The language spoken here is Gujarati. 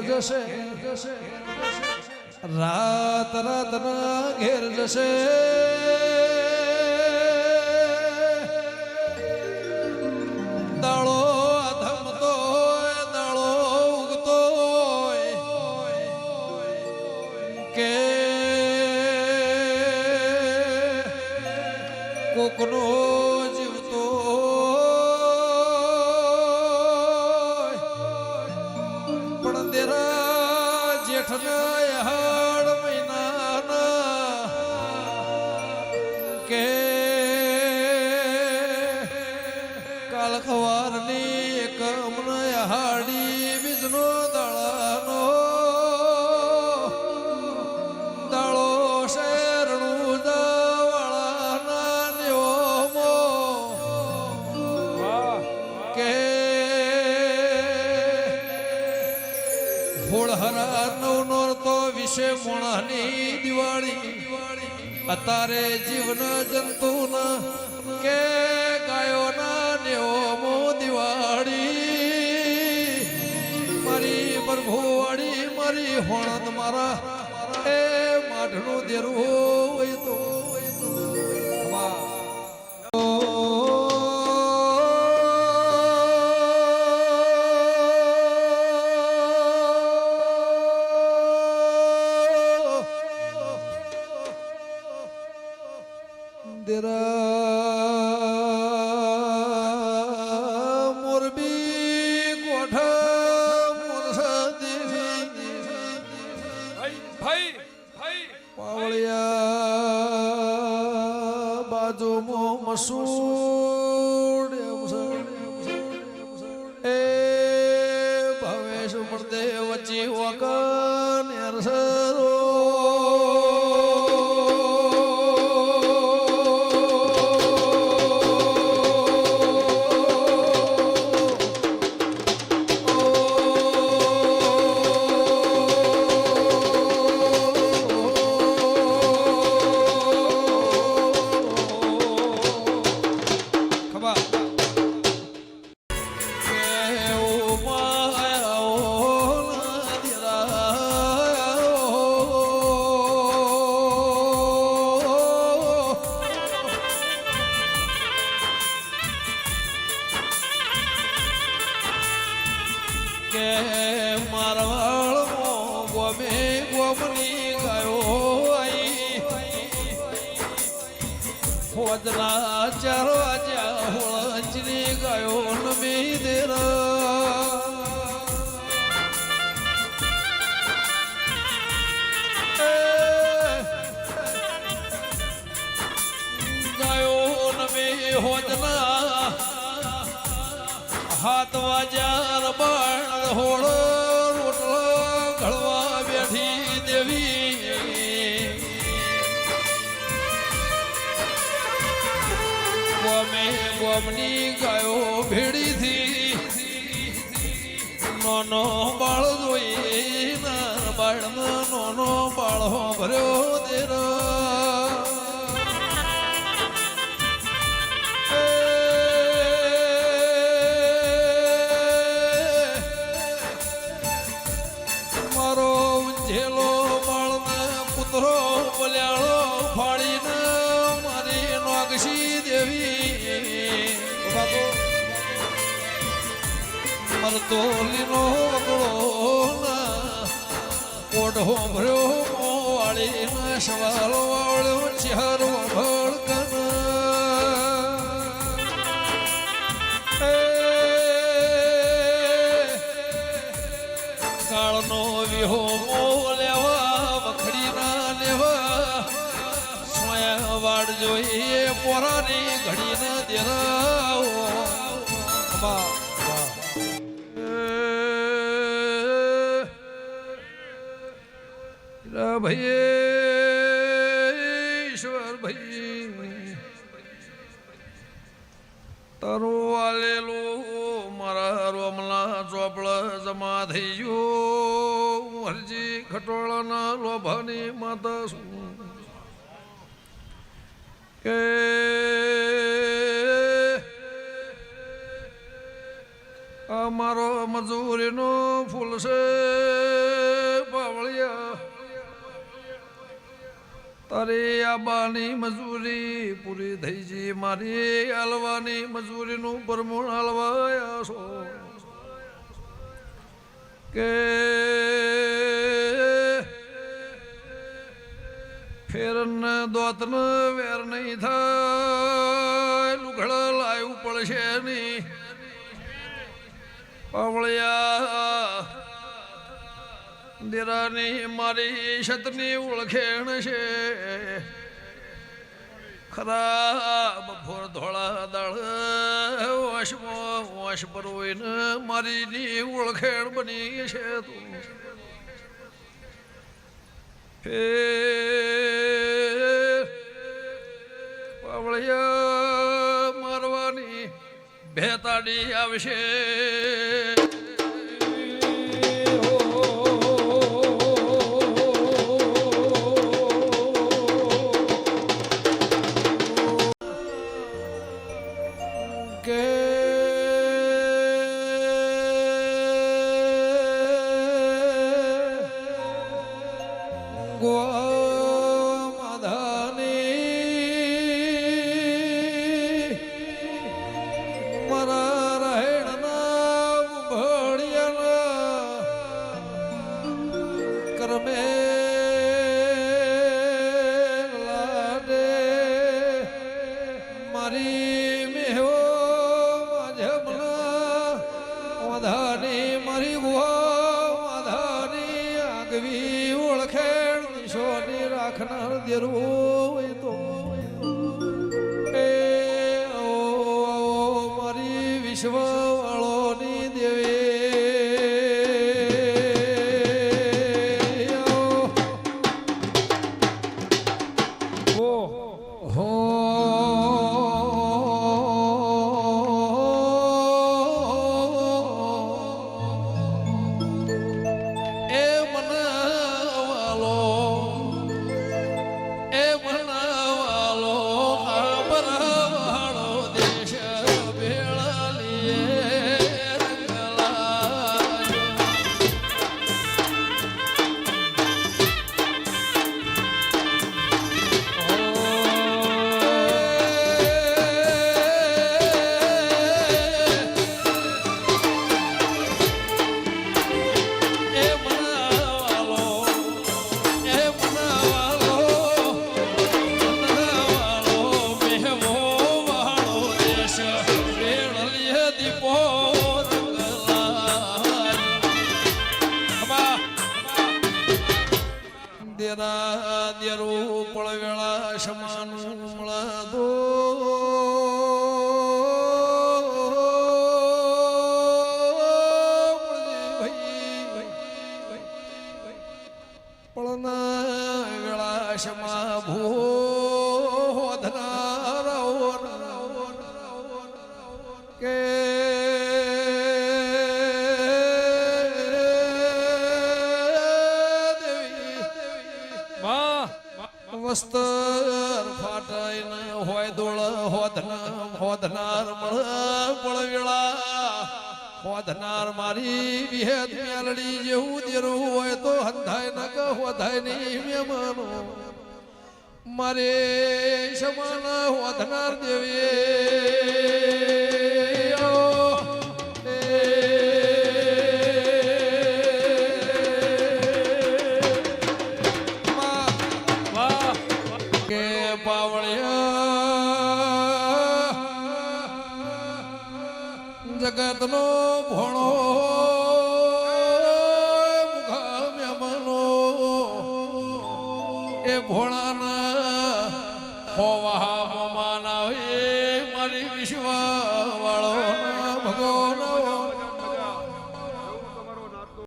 જશે. રાત રાતના ઘેર જશે. દાળો ધમતો દાળો ઉગતો કે કોકનો કે કાલખવારની ખવારની કમન હાડી બીજનો દાળાનો દાળો શેરણું દવાળાના નિયમો કે હોળહરા નવ તો વિશે મોણાની દિવાળી અત્યારે જીવના જંતુના કે ગાયોના નેવમો દિવાળી. મારી પ્રભુવાળી, મારી હોણદ મારા, એ માઢનું દેરું હોય તો. Rasul કે મારવાળ ગોમે ગોમની ગયો આઈ. ચરવા ચાર વાજ્યા હોળંચની ગાયો દેવી ગમે ગમની ગાયો ભેડીથી. નાનો બાળ જોઈ ના બાળ નાનો બાળ ભર્યો મરતો લીનો વગડો ના કોઢો ભર્યો મોવાળી ના સવાલો વાળ્યો ચહેરો લેવા વખડી લેવા. સોયા જોઈએ પોરાની ઘડી ના દેરાવો બા ભાઈ ઈશ્વર ભાઈ. તારું આલેલું મારા રોમલા ચોપળ જમા થઈ ગયું. હરજી ખટોળાના લોભાની માતા શું? કે અમારો મજૂરીનો ફૂલ છે, પાવળિયા. તારી આબાની મજૂરી પૂરી થઈ જી મારી હલવાની મજૂરીનું પરમુણ હલવાયા છો. કે ફેરન દોતન વેર નહીં થાય. લુઘડ લાવું પડશે નહીં. પાવળિયા દેરાની મારી છતની ઓળખેણ છે. ખરાબ ભોર ધોળા દળ વશમાં વશ પરોઈને મારી ની ઓળખેણ બની છે તું. હે પાવળિયા મારવાની ભેતાડી આવશે. કરમે લાડે મારી મેહો માધમના વાધાની મારી ગુહા વાધાની આગવી ઓળખેણ નિશોની રાખનાર દેરું તો એ મારી વિશ્વ દેરા દેરો પળવેળા સમાનું મળદો હોય દોળ હોધના હોધનાર મળ પળવેળા હોધનાર મારી વિહેદ મેલડી જેવું દેરું હોય તો હંધાય ન કે હોધાય નહીં મહેમાનો મારે સમાન હોધનાર દેવી. ભણો